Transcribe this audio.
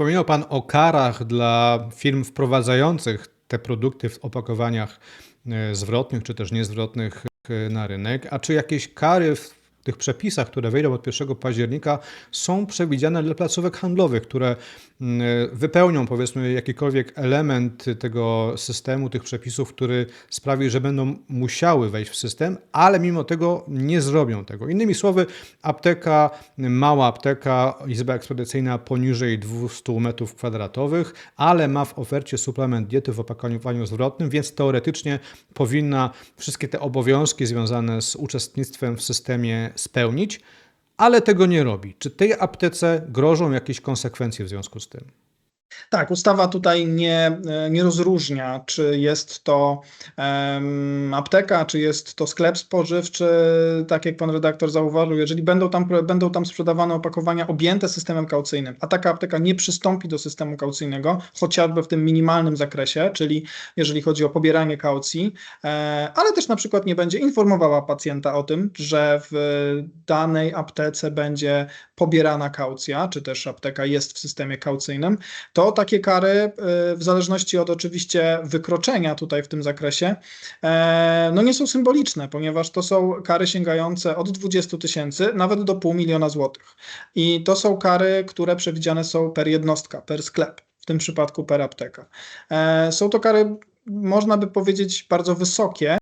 Wspominał Pan o karach dla firm wprowadzających te produkty w opakowaniach e, zwrotnych czy też niezwrotnych e, na rynek. A czy jakieś kary tych przepisach, które wejdą od 1 października, są przewidziane dla placówek handlowych, które mm, wypełnią powiedzmy jakikolwiek element tego systemu, tych przepisów, który sprawi, że będą musiały wejść w system, ale mimo tego nie zrobią tego. Innymi słowy, apteka, mała apteka, izba ekspedycyjna poniżej 200 m2, ale ma w ofercie suplement diety w opakowaniu zwrotnym, więc teoretycznie powinna wszystkie te obowiązki związane z uczestnictwem w systemie spełnić, ale tego nie robi. Czy tej aptece grożą jakieś konsekwencje w związku z tym? Tak, ustawa tutaj nie, e, nie rozróżnia, czy jest to em, apteka, czy jest to sklep spożywczy. Tak jak pan redaktor zauważył, jeżeli będą tam, będą tam sprzedawane opakowania objęte systemem kaucyjnym, a taka apteka nie przystąpi do systemu kaucyjnego, chociażby w tym minimalnym zakresie, czyli jeżeli chodzi o pobieranie kaucji, e, ale też na przykład nie będzie informowała pacjenta o tym, że w danej aptece będzie pobierana kaucja, czy też apteka jest w systemie kaucyjnym, to takie kary, e, w zależności od oczywiście wykroczenia tutaj w tym zakresie, e, no nie są symboliczne, ponieważ to są kary sięgające od 20 tysięcy nawet do pół miliona złotych. I to są kary, które przewidziane są per jednostka, per sklep, w tym przypadku per apteka. E, Są to kary, można by powiedzieć, bardzo wysokie,